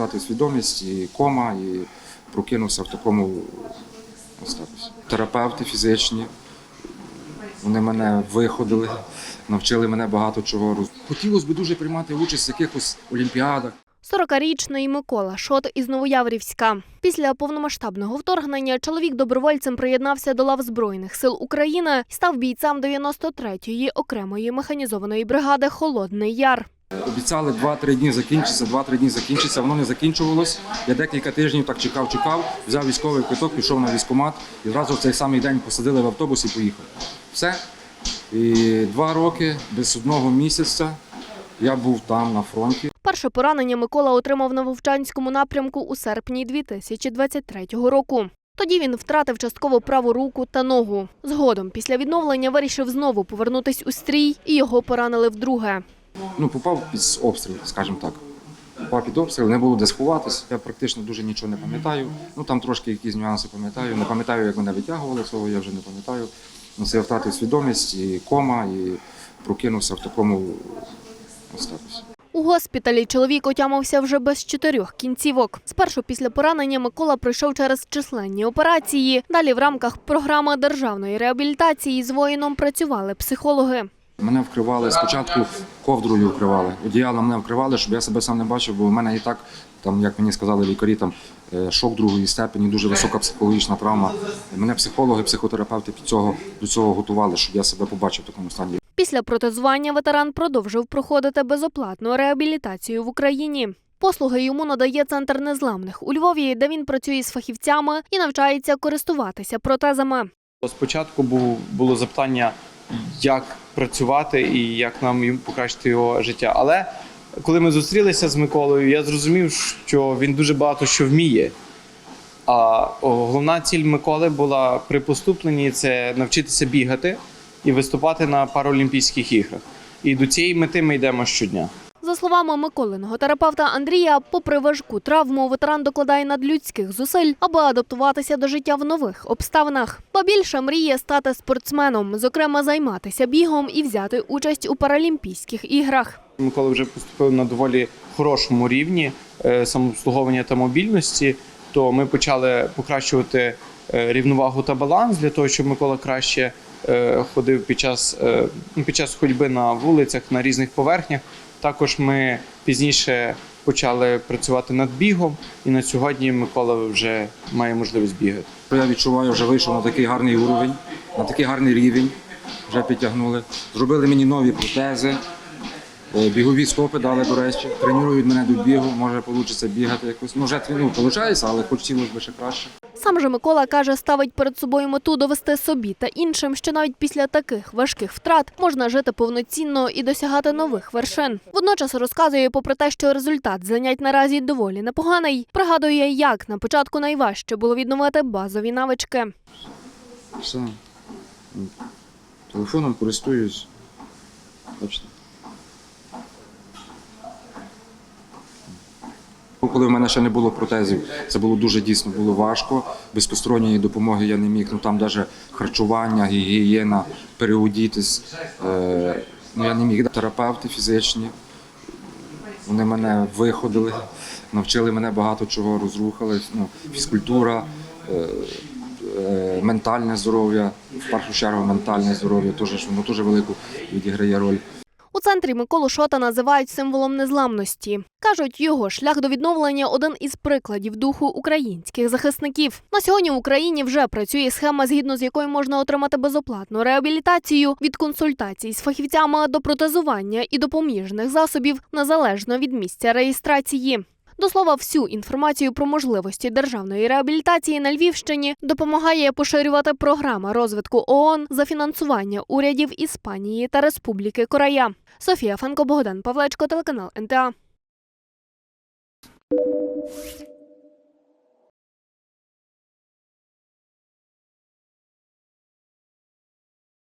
втратив свідомість, і кома, і прокинувся в такому статусі. Терапевти фізичні, вони мене виходили, навчили мене багато чого. Хотілося б дуже приймати участь в якихось олімпіадах. 40-річний Микола Шот із Новояврівська. Після повномасштабного вторгнення чоловік добровольцем приєднався до лав Збройних сил України і став бійцем 93-ї окремої механізованої бригади Холодний Яр. Обіцяли 2-3 дні закінчиться, 2-3 дні закінчиться. Воно не закінчувалось. Я декілька тижнів так чекав, чекав, взяв військовий квиток, пішов на військкомат і одразу в цей самий день посадили в автобус і поїхав. Все. І два роки без одного місяця я був там на фронті. Перше поранення Микола отримав на Вовчанському напрямку у серпні 2023 року. Тоді він втратив частково праву руку та ногу. Згодом, після відновлення, вирішив знову повернутись у стрій, і його поранили вдруге. Ну, попав під обстріл, скажімо так. Попав під обстріл, не було де сховатись. Я практично дуже нічого не пам'ятаю. Ну там трошки якісь нюанси пам'ятаю. Не пам'ятаю, як мене витягували, цього я вже не пам'ятаю. Ну, це я втратив свідомість, і кома, і прокинувся в такому статусі. У госпіталі чоловік отямився вже без чотирьох кінцівок. Спершу після поранення Микола пройшов через численні операції. Далі в рамках програми державної реабілітації з воїном працювали психологи. Мене вкривали спочатку ковдрою вкривали, одіялом мене вкривали, щоб я себе сам не бачив, бо в мене і так, там, як мені сказали лікарі, там е, шок другої степені, дуже висока психологічна травма. Мене психологи, психотерапевти під цього, до цього готували, щоб я себе побачив в такому стані. Після протезування ветеран продовжив проходити безоплатну реабілітацію в Україні. Послуги йому надає центр незламних у Львові, де він працює з фахівцями і навчається користуватися протезами. Спочатку було запитання, як працювати і як нам покращити його життя. Але коли ми зустрілися з Миколою, я зрозумів, що він дуже багато що вміє. А головна ціль Миколи була при поступленні це навчитися бігати і виступати на Паралімпійських іграх. І до цієї мети ми йдемо щодня. За словами Миколиного терапевта Андрія, попри важку травму, ветеран докладає надлюдських зусиль, аби адаптуватися до життя в нових обставинах. Ба більше мріє стати спортсменом, зокрема займатися бігом і взяти участь у Паралімпійських іграх. Микола вже поступив на доволі хорошому рівні е, самообслуговування та мобільності, то ми почали покращувати е, рівновагу та баланс для того, щоб Микола краще е, ходив під час, під час ходьби на вулицях, на різних поверхнях. Також ми пізніше почали працювати над бігом, і на сьогодні Микола вже має можливість бігати. Я відчуваю, вже вийшов на такий гарний уровень, на такий гарний рівень. Вже підтягнули. Зробили мені нові протези. е, Бігові стопи дали, до речі. Тренують мене до бігу, може вийде бігати якось. Ну, вже ну, виходить, але хотілося б ще краще. Сам же Микола каже, ставить перед собою мету довести собі та іншим, що навіть після таких важких втрат можна жити повноцінно і досягати нових вершин. Водночас розказує, попри те, що результат занять наразі доволі непоганий, пригадує, як на початку найважче було відновити базові навички. Все. Телефоном користуюсь. Бачите. Коли в мене ще не було протезів, це було дуже дійсно було важко. Без допомоги я не міг. Ну там навіть харчування, гігієна, переодітись. Е, ну, я не міг. Терапевти фізичні. Вони мене виходили, навчили мене багато чого, розрухали. Ну, фізкультура, е, е, ментальне здоров'я, в першу чергу ментальне здоров'я теж воно дуже велику відіграє роль. Центрі Миколу Шота називають символом незламності. Кажуть, його шлях до відновлення один із прикладів духу українських захисників. На сьогодні в Україні вже працює схема, згідно з якою можна отримати безоплатну реабілітацію від консультацій з фахівцями до протезування і допоміжних засобів незалежно від місця реєстрації. До слова, всю інформацію про можливості державної реабілітації на Львівщині допомагає поширювати програма розвитку ООН за фінансування урядів Іспанії та Республіки Корея. Софія Фанко, Богдан Павлечко, телеканал НТА.